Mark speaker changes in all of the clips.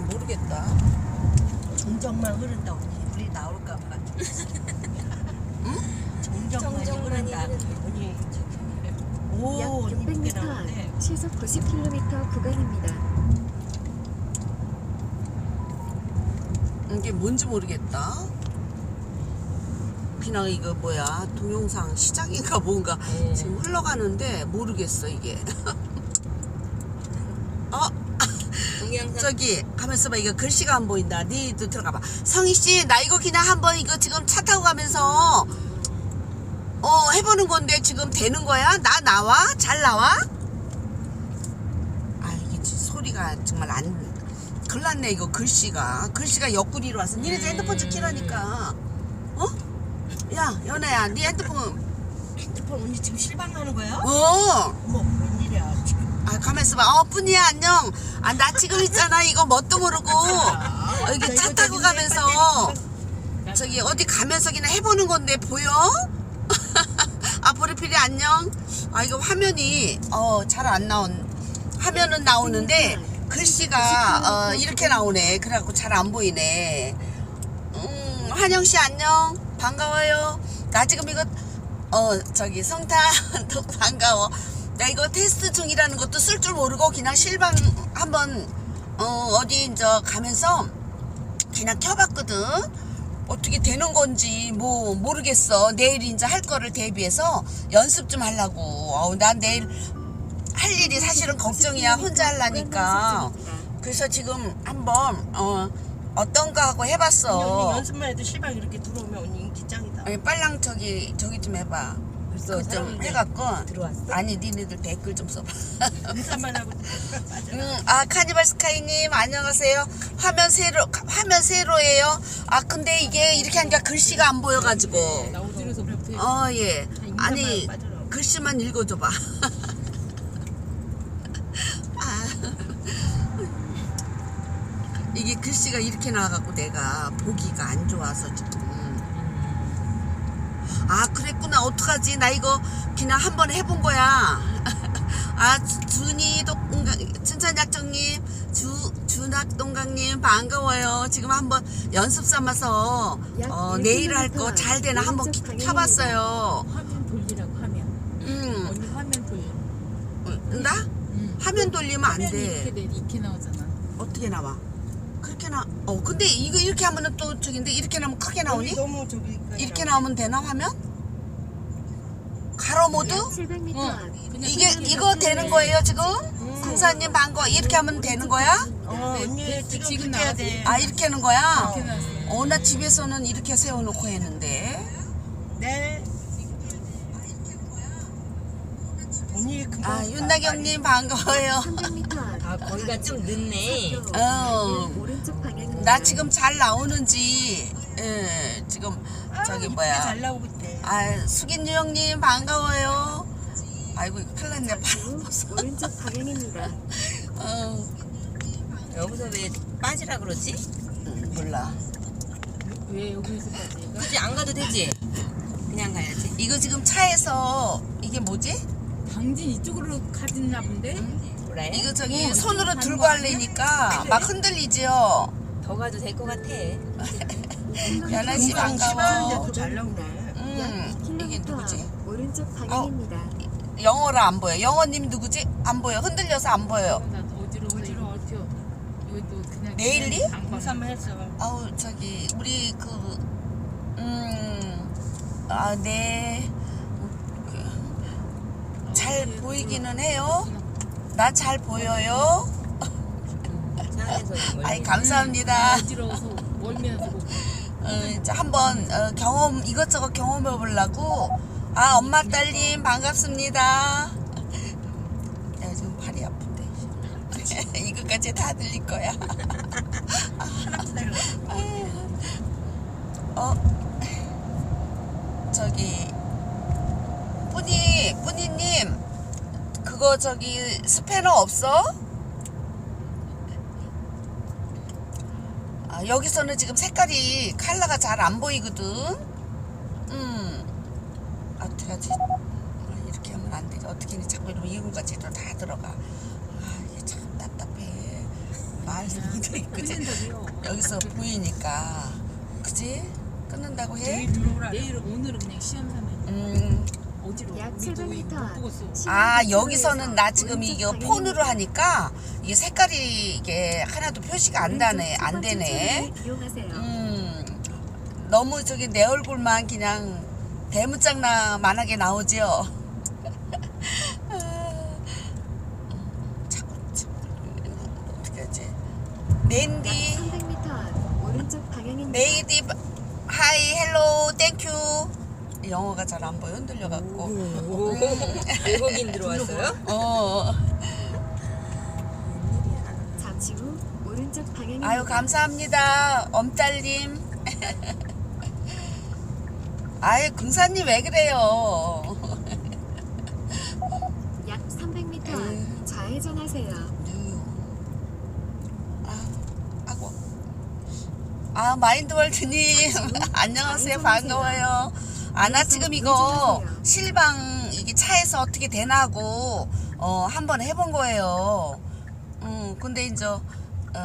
Speaker 1: 이게 모르겠다.
Speaker 2: 정정만 흐른다 언니 우리 나올까 봐 정정만이
Speaker 3: 정정만이
Speaker 2: 흐른다
Speaker 3: 흐른다.
Speaker 2: 언니 저기 오
Speaker 4: 약
Speaker 2: 언니 이쁘게
Speaker 4: 600m
Speaker 2: 나오는데
Speaker 4: 앞 시속 90km 구간입니다.
Speaker 1: 이게 뭔지 모르겠다. 그냥 이거 뭐야 동영상 시작인가 뭔가
Speaker 3: 네.
Speaker 1: 지금 흘러가는데 모르겠어 이게. 어
Speaker 3: 동영상
Speaker 1: 저기 가면서 봐 이거 글씨가 안 보인다. 니도 들어가 봐. 성희 씨 나 이거 그냥 한번 이거 지금 차 타고 가면서 어 해보는 건데 지금 되는 거야? 나 나와? 잘 나와? 아 이게 지- 소리가 정말 안 글났네 이거 글씨가 글씨가 옆구리로 와서 니네 들 핸드폰 찍히라니까 어? 야 연아야 네 핸드폰
Speaker 2: 핸드폰 언니 지금 실망하는 거야?
Speaker 1: 어
Speaker 2: 어머
Speaker 1: 봐. 어, 뿐이야, 안녕. 아, 나 지금 있잖아. 이거 뭣도 모르고. 어, 이게 차 타고 가면서, 저기, 어디 가면서 그냥 해보는 건데, 보여? 아, 보리필이 안녕. 아, 이거 화면이, 어, 잘 안 나온, 화면은 나오는데, 글씨가, 어, 이렇게 나오네. 그래갖고 잘 안 보이네. 음, 한영씨 안녕. 반가워요. 나 지금 이거, 어, 저기, 성탄도 반가워. 나 이거 테스트 중이라는 것도 쓸 줄 모르고 그냥 실방 한번, 어, 어디 이제 가면서 그냥 켜봤거든. 어떻게 되는 건지 뭐 모르겠어. 내일 이제 할 거를 대비해서 연습 좀 하려고. 어우, 난 내일 할 일이 사실은 걱정이야. 혼자 하려니까. 그래서 지금 한번, 어, 어떤가 하고 해봤어.
Speaker 2: 언니 연습만 해도 실망 이렇게 들어오면 언니 인기 짱이다
Speaker 1: 아니 빨랑 저기 저기 좀 해봐. 그래서 그좀
Speaker 2: 사람들
Speaker 1: 해갖고
Speaker 3: 들어왔어?
Speaker 1: 아니 니네들 댓글 좀 써봐.
Speaker 2: 인사만 하고
Speaker 1: 음, 아 카니발 스카이님 안녕하세요. 화면 세로 가- 화면 세로예요. 아 근데 이게 이렇게 하니까 글씨가 안 보여가지고.
Speaker 5: 나 어디로서 그렇게
Speaker 1: 어 예. 아니
Speaker 2: 인사만 빠져나오고.
Speaker 1: 글씨만 읽어줘봐. 아. 이게 글씨가 이렇게 나와갖고 내가 보기가 안 좋아서 지금. 아 그랬구 나 어떡하지? 나 이거 그냥 한번 해본 거야. 아 주- 준이 동강 춘천 약정님 주 준학 동강님 반가워요. 지금 한번 연습 삼아서
Speaker 4: 약
Speaker 1: 어,
Speaker 4: 1km
Speaker 1: 내일 할 거 잘 되나 한번 키-. 켜봤어요.
Speaker 5: 화면 돌리라고 화면.
Speaker 1: 음.
Speaker 5: 언니 화면 돌려
Speaker 1: 나?
Speaker 5: 응.
Speaker 1: 화면 돌리면
Speaker 5: 화면이 이렇게
Speaker 1: 안돼
Speaker 5: 돼 이렇게 나오잖아.
Speaker 1: 어떻게 나와? 그렇게 나 어 근데 이거 이렇게 하면은 또 저긴데 이렇게 나오면 크게 나오니
Speaker 2: 너무 저기
Speaker 1: 이렇게 나오면 되나 화면 가로 모드
Speaker 4: 700m
Speaker 5: 어,
Speaker 1: 이게 이거 되는 거예요 지금? 군사님 반거 이렇게 하면 되는 거야?
Speaker 2: 어
Speaker 5: 네,
Speaker 2: 언니
Speaker 5: 네,
Speaker 2: 지금 해야. 돼.
Speaker 1: 아 이렇게 하는 거야?
Speaker 5: 나왔어
Speaker 1: 어나 집에서는 이렇게 세워놓고 했는데.
Speaker 2: 네. 언니 그거
Speaker 1: 아 윤나경님 반가워요.
Speaker 4: 300m 앞
Speaker 3: 아 거기가 좀 늦네.
Speaker 1: 어.
Speaker 4: 오른쪽 방향입니다.
Speaker 1: 나 지금 잘 나오는지. 예 지금 저기
Speaker 2: 이쁘게
Speaker 1: 뭐야.
Speaker 2: 잘 나오고
Speaker 1: 아 수긴유 형님 반가워요 아이고 큰일 났네 바람
Speaker 4: 오른쪽 방향입니다.
Speaker 1: 어
Speaker 3: 여기서 왜 빠지라 그러지?
Speaker 1: 음, 몰라
Speaker 5: 왜 여기서까지
Speaker 3: 굳이 안 가도 되지? 그냥 가야지
Speaker 1: 이거 지금 차에서 이게 뭐지?
Speaker 5: 당진 이쪽으로 가진나 본데
Speaker 3: 그래?
Speaker 1: 이거 저기
Speaker 5: 어,
Speaker 1: 손으로
Speaker 5: 가는
Speaker 1: 들고
Speaker 5: 거 아니야?
Speaker 1: 하려니까 막 흔들리지요
Speaker 3: 더 가도 될 것 같아
Speaker 1: 연아 씨
Speaker 2: 금방
Speaker 1: 반가워.
Speaker 2: 잘 나오네
Speaker 1: 음, 이게
Speaker 4: 1km
Speaker 1: 누구지?
Speaker 4: 앞 오른쪽 방향입니다.
Speaker 1: 영어라 안 보여. 영어님 누구지? 안 보여. 흔들려서 안 보여요.
Speaker 5: 나 어디로 어디로 어디로 여기 또 그냥 봐.
Speaker 2: 인사만 했어
Speaker 1: 아우 저기 우리 그 음, 아 네. 잘 보이기는 해요. 나 잘 보여요.
Speaker 3: 차에서
Speaker 1: 아이 감사합니다.
Speaker 5: 어지러워서 멀면서.
Speaker 1: 어, 이제 한번 어, 경험 이것저것 경험해 보려고. 아 엄마 딸님 반갑습니다. 야 지금 팔이 아픈데. 이거까지 다 들릴 거야. 어 저기 뿌니 뿌니님 그거 저기 스패너 없어? 아, 여기서는 지금 색깔이 컬러가 잘 안 보이거든. 음 아, 어떡하지? 아, 이렇게 하면 안 되지. 어떻게 니 자꾸 이러면 이거까지 다 들어가. 아 이게 참 답답해. 못해 그지. 여기서 보이니까 그지 끊는다고 해
Speaker 5: 내일 들어오라. 내일 오늘은 그냥 시험 삼아.
Speaker 1: 음.
Speaker 5: 어지러워.
Speaker 4: 약
Speaker 5: 우리도
Speaker 4: 700m
Speaker 5: 이거 못 보겠어.
Speaker 1: 아 여기서는 나 지금
Speaker 4: 오른쪽
Speaker 1: 폰으로. 하니까 이게 색깔이 이게 하나도 표시가 안 나네 안 되네. 음 너무 저기 내 얼굴만 그냥 대문짝나만하게 나오죠 아, 자꾸 어떻게 하지
Speaker 4: 약
Speaker 1: 맨디
Speaker 4: 300m 앞 오른쪽 방향입니다.
Speaker 1: 메이디 하이 헬로 땡큐 영어가 잘 안 보여? 흔들려 갖고.
Speaker 3: 오, 외국인 들어왔어요?
Speaker 1: 어.
Speaker 4: 잠시 후 오른쪽 방향입니다.
Speaker 1: 아유 감사합니다. 엄딸님. 아유 금사님 왜 그래요?
Speaker 4: 약 300m
Speaker 1: 음.
Speaker 4: 앞 좌회전하세요.
Speaker 1: 아, 아 마인드월드님. 안녕하세요. 반가워요 아나 지금 이거 실방 이게 차에서 어떻게 되나고 어 한번 해본 거예요. 음 근데 이제 어,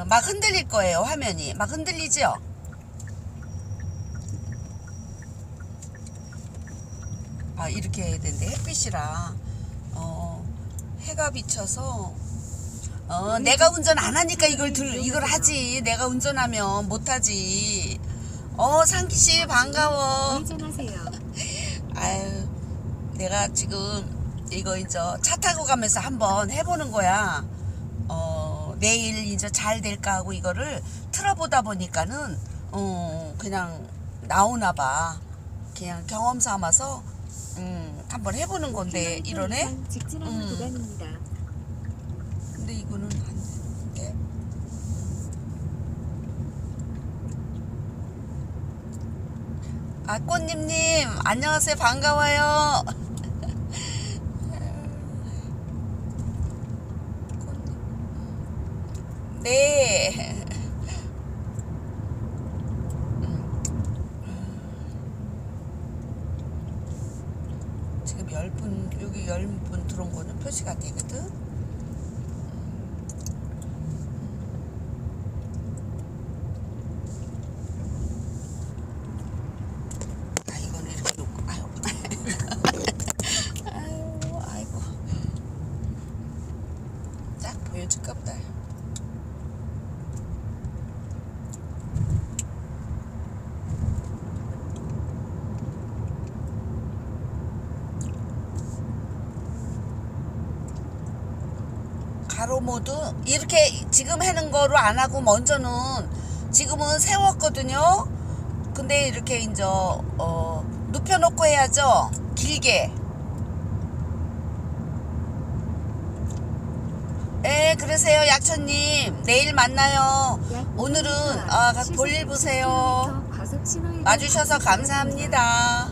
Speaker 1: 막 흔들릴 거예요 화면이. 막 흔들리죠? 아 이렇게 해야 되는데 햇빛이라 어 해가 비쳐서. 어 내가 운전 안 하니까 이걸 들 이걸 하지. 내가 운전하면 못 하지 어 상기 씨 반가워
Speaker 4: 우회전하세요.
Speaker 1: 아유 내가 지금 이거 이제 차 타고 가면서 한번 해보는 거야 어 내일 이제 잘 될까 하고 이거를 틀어보다 보니까는 어 그냥 나오나 봐 그냥 경험 삼아서 음 한번 해보는 건데 이러네
Speaker 4: 직진하는
Speaker 1: 음.
Speaker 4: 구간입니다.
Speaker 1: 근데 이거는 안 되는데. 아, 꽃님님, 안녕하세요. 반가워요. 네. 지금 10분, 여기 10분 들어온 거는 표시가 되거든? 아 이거는 이렇게 놓고 아유 아유 아이고 딱 보여줄까 보다 가로 모드 이렇게 지금 하는 거로 안 하고 먼저는 지금은 세웠거든요. 근데 이렇게 이제 어 눕혀놓고 해야죠. 길게. 예, 그러세요, 약천님. 내일 만나요.
Speaker 4: 약
Speaker 1: 오늘은
Speaker 4: 500m
Speaker 1: 아,
Speaker 4: 앞
Speaker 1: 볼일 보세요.
Speaker 4: 70km 과속 신호위반
Speaker 1: 와주셔서. 감사합니다.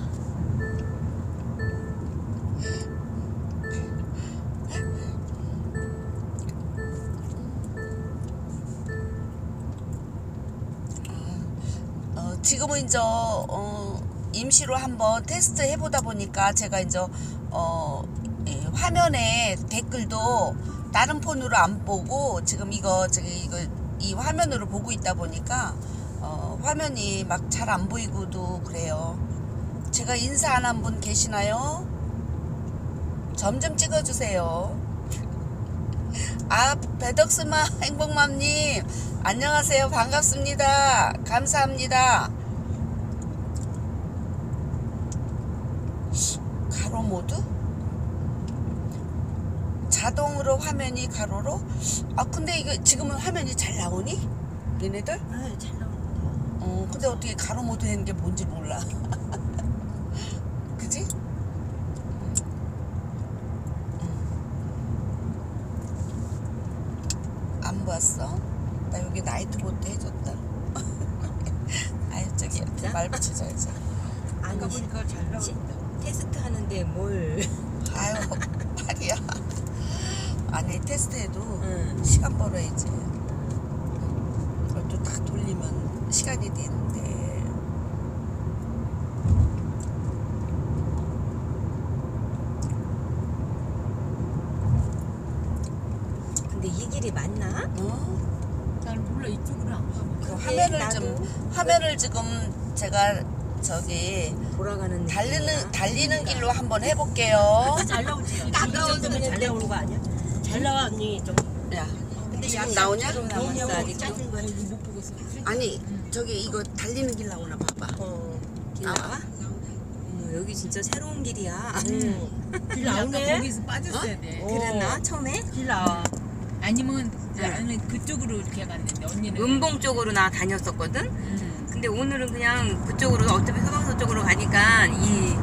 Speaker 1: 지금은 이제 어, 임시로 한번 테스트 해보다 보니까 제가 이제 어, 이 화면에 댓글도 다른 폰으로 안 보고 지금 이거 저기 이거 이 화면으로 보고 있다 보니까 어, 화면이 막 잘 안 보이고도 그래요. 제가 인사 안 한 분 계시나요? 점 좀 찍어주세요. 아, 배덕스마 행복맘님, 안녕하세요. 반갑습니다. 감사합니다. 가로 모드? 자동으로 화면이 가로로? 아, 근데 이거 지금은 화면이 잘 나오니? 얘네들?
Speaker 2: 아유 잘 나오는데.
Speaker 1: 어, 근데 어떻게 가로 모드 하는 게 뭔지 몰라. 그지? 안 봤어. 나 여기 나이트 보트 해줬다. 아유, 저기
Speaker 3: 진짜?
Speaker 1: 말 붙여줘야지.
Speaker 2: 아까 보니까 잘
Speaker 3: 시-
Speaker 2: 나온다.
Speaker 3: 테스트 하는데 뭘?
Speaker 1: 아유, 말이야. 아니, 테스트해도
Speaker 3: 응.
Speaker 1: 시간 벌어야지. 그걸 또딱 돌리면 시간이 되는데.
Speaker 3: 근데 이 길이 맞나?
Speaker 1: 어?
Speaker 5: 자, 잘 몰라 이쪽으로 안 가봐.
Speaker 1: 그
Speaker 3: 그래,
Speaker 1: 화면을
Speaker 3: 나도.
Speaker 1: 좀 화면을 지금 제가 저기
Speaker 3: 돌아가는
Speaker 1: 달리는. 달리는 길로 한번 해볼게요.
Speaker 2: 잘 나오지.
Speaker 3: 가까워서
Speaker 2: 잘
Speaker 3: 그냥
Speaker 2: 나오는 거 아니야? 잘 나와 언니 좀.
Speaker 1: 야,
Speaker 2: 근데
Speaker 1: 지금 나오냐?
Speaker 2: 너무
Speaker 3: 아직도.
Speaker 2: 작은 거야.
Speaker 5: 이거 못 보고 있어.
Speaker 1: 아니 저기 이거 달리는 길 나오나 봐봐.
Speaker 2: 어.
Speaker 3: 길 나와? 어머, 여기 진짜 새로운 길이야.
Speaker 2: 음. 길 나오네.
Speaker 5: 거기서 빠졌어야 돼.
Speaker 2: 어.
Speaker 3: 그랬나 처음에?
Speaker 2: 길 나와.
Speaker 5: 아니면 나는 그쪽으로 이렇게 갔는데 언니는.
Speaker 3: 은봉 쪽으로 나 다녔었거든.
Speaker 5: 음.
Speaker 3: 근데 오늘은 그냥 그쪽으로 어차피 서방서 쪽으로 가니까 이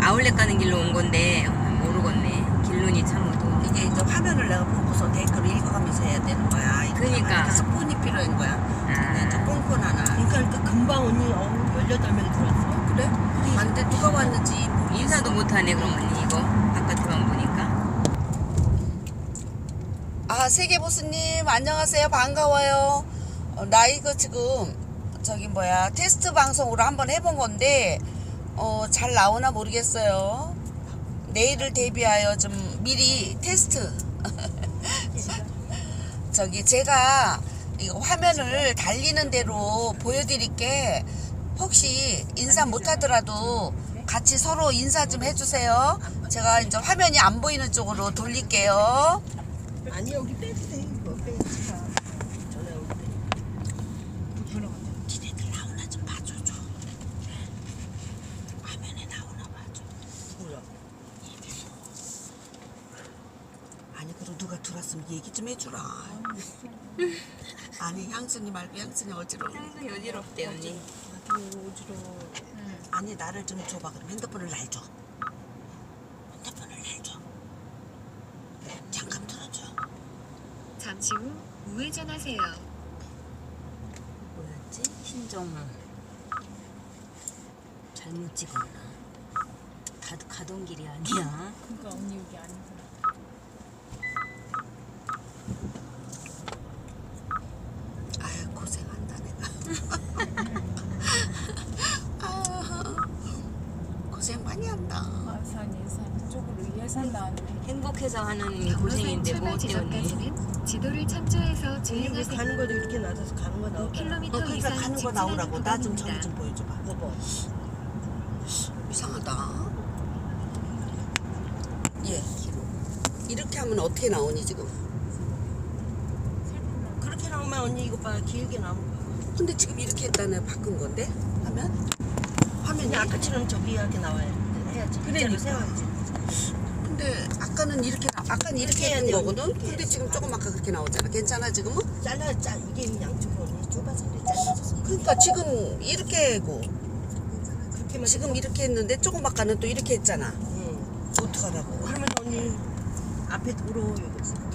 Speaker 3: 아울렛 가는 길로 온 건데 모르겠네. 길눈이 참어도.
Speaker 1: 이게 이제 화면을 내가 보고서 댓글을 읽어가면서 해야 되는 거야. 이거
Speaker 3: 그러니까.
Speaker 1: 그래서 폰이 필요한 거야. 근데 이제
Speaker 3: 아,
Speaker 1: 폰폰 하나.
Speaker 2: 그러니까 금방 언니 어 18명이 들어왔어.
Speaker 1: 그래? 근데 누가 왔는지 모르겠어.
Speaker 3: 인사도 못하네 그럼 언니 이거 바깥에만 보니까.
Speaker 1: 아 세계보스님 안녕하세요 반가워요. 어, 나 이거 지금 저기 뭐야 테스트 방송으로 한번 해본 건데 어, 잘 나오나 모르겠어요. 내일을 대비하여 좀 미리 테스트. 저기 제가 이거 화면을 달리는 대로 보여드릴게. 혹시 인사 못하더라도 같이 서로 인사 좀 해주세요. 제가 이제 화면이 안 보이는 쪽으로 돌릴게요.
Speaker 2: 아니 여기 돼. 이거 빼지 마. 전화 올 때.
Speaker 1: 니네들 나오나 좀 봐줘줘. 화면에 나오나 봐줘.
Speaker 2: 뭐야?
Speaker 1: 아니 그럼 누가 들어왔으면 얘기 좀 해주라. 아니 향순이 말고 향순이 어지러워.
Speaker 3: 항상 여지럽대 언니.
Speaker 2: 어지러워.
Speaker 1: 아니 나를 좀 줘봐 그럼 핸드폰을 날 줘. 핸드폰을 날 줘. 잠깐 들어줘.
Speaker 4: 잠시 후 우회전하세요.
Speaker 3: 뭐였지? 신정우. 잘못 찍었나? 가, 가던 길이 아니야.
Speaker 5: 그러니까 언니 여기 아니구나.
Speaker 1: 아유 고생한다 내가. 아, 고생 많이 한다.
Speaker 5: 아산 예산 이쪽으로 예산 나왔네.
Speaker 3: 하는
Speaker 4: 경로선
Speaker 3: 고생인데 뭐?
Speaker 4: 지점까지는 지도를 참조해서
Speaker 2: 여기
Speaker 4: 주행하세요.
Speaker 2: 가는 거도 이렇게 놔둬서 가는 거 나오잖아.
Speaker 4: 5km
Speaker 1: 어, 그러니까
Speaker 4: 이상
Speaker 1: 가는 거 나오라고 나 좀 저기. 좀 보여줘봐.
Speaker 2: 봐봐.
Speaker 1: 이상하다. 예. 이렇게 하면 어떻게 나오니 지금?
Speaker 2: 그렇게 나오면 언니 이거 봐 길게 나온 거야.
Speaker 1: 근데 지금 이렇게 했다는 바꾼 건데 하면 화면이
Speaker 2: 아까처럼 저기 이렇게 나와야 해야지.
Speaker 5: 그러니까.
Speaker 2: 일자로 세워야지.
Speaker 1: 근데 아까는 이렇게 나- 아까는 이렇게
Speaker 2: 해야
Speaker 1: 했던
Speaker 2: 돼요.
Speaker 1: 거거든.
Speaker 2: 이렇게
Speaker 1: 근데
Speaker 2: 해서.
Speaker 1: 지금 조금 아까 그렇게 나오잖아. 괜찮아 지금은?
Speaker 2: 잘라 짜 이게 양쪽으로 좁아서 그래 잘라져서.
Speaker 1: 그러니까 지금 이렇게 하고
Speaker 2: 그렇게만
Speaker 1: 지금 이렇게 했는데 조금 아까는 또 이렇게 했잖아.
Speaker 2: 응.
Speaker 1: 어떡하라고?
Speaker 2: 그러면 언니 앞에 도로 여기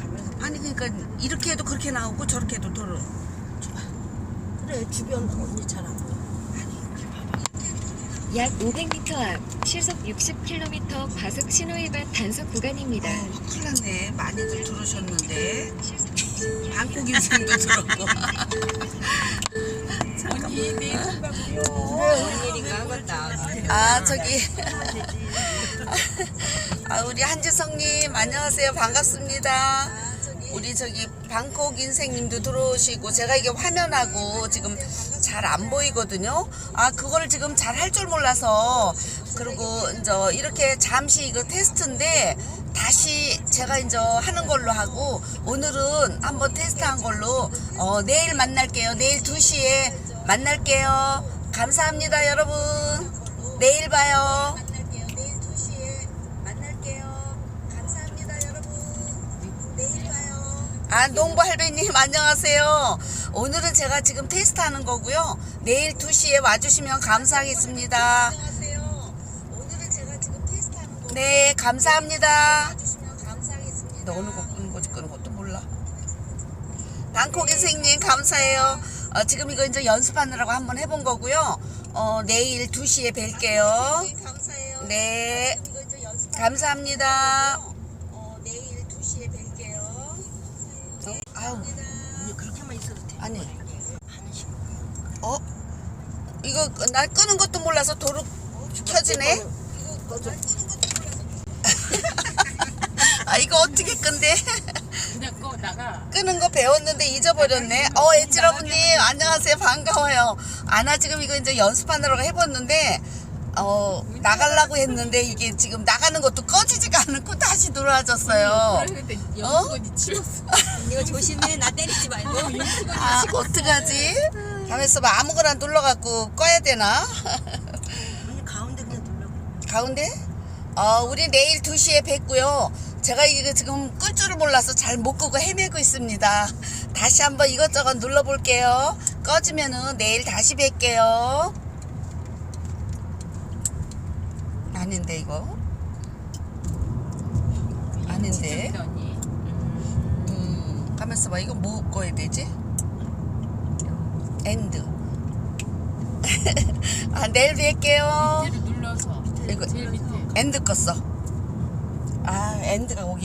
Speaker 2: 가면서
Speaker 1: 아니 그러니까 이렇게 해도 그렇게 나오고 저렇게 해도 도로.
Speaker 2: 그래 주변 언니 잘안 보여.
Speaker 4: 약 500m 앞 시속 60km 과속 신호 위반 단속 구간입니다.
Speaker 1: 어, 큰일 났네. 많이들 들어오셨는데. 방콕 인생도 들었고.
Speaker 5: 언니 내일
Speaker 3: 맞다.
Speaker 1: 아 저기 아 우리 한지성님 안녕하세요 반갑습니다. 우리 저기 방콕 인생님도 들어오시고 제가 이게 화면하고 지금 잘 안 보이거든요. 아 그거를 지금 잘 할 줄 몰라서 그리고 이제 이렇게 잠시 이거 테스트인데 다시 제가 이제 하는 걸로 하고 오늘은 한번 테스트한 걸로 어, 내일 만날게요. 내일 2시에 만날게요. 감사합니다 여러분. 내일 봐요. 아, 농부 할배님 안녕하세요. 오늘은 제가 지금 테스트 하는 거고요. 내일 2시에 와주시면 감사하겠습니다. 네, 감사합니다. 너 어느 거 끄는 거지 끄는 것도 몰라. 방콕 인생님 감사해요. 어, 지금 이거 이제 연습하느라고 한번 해본 거고요. 어, 내일 2시에 뵐게요. 네. 감사합니다. 어? 아유,
Speaker 2: 언니 그렇게만 있어도 돼.
Speaker 1: 아니. 어? 이거 나 끄는 것도 몰라서 도로 켜지네? 아, 이거 어떻게 끈대?
Speaker 5: 그냥 꺼. 나 나가.
Speaker 1: 끄는 거 배웠는데 잊어버렸네. 어, 엣지러브님, 안녕하세요. 반가워요. 아나 지금 이거 이제 연습하느라고 해봤는데, 어, 나가려고 했는데 이게 지금 나가는 것도 꺼지지가 않고 다시.
Speaker 5: 그런데 영수건이 치웠어.
Speaker 3: 이거 조심해 나 때리지 말고
Speaker 1: 아, 어떡하지? 가만있어 봐. 아무거나 눌러갖고 꺼야 되나?
Speaker 2: 언니 가운데 그냥 눌러.
Speaker 1: 가운데? 어, 우리 내일 2시에 뵙고요. 제가 이거 지금 끌 줄을 몰라서 잘 못 끄고 헤매고 있습니다. 다시 한번 이것저것 눌러볼게요. 꺼지면은 내일 다시 뵐게요. 아닌데, 이거? 아닌데.
Speaker 5: 언니.
Speaker 1: 음, 가만있어 봐. 이거 뭐 꺼야 되지? 엔드. 아, 내일 뵐게요.
Speaker 5: 밑에를 눌러서.
Speaker 1: 이거-
Speaker 5: 제일 밑에.
Speaker 1: 엔드 껐어. 아, 엔드가 오기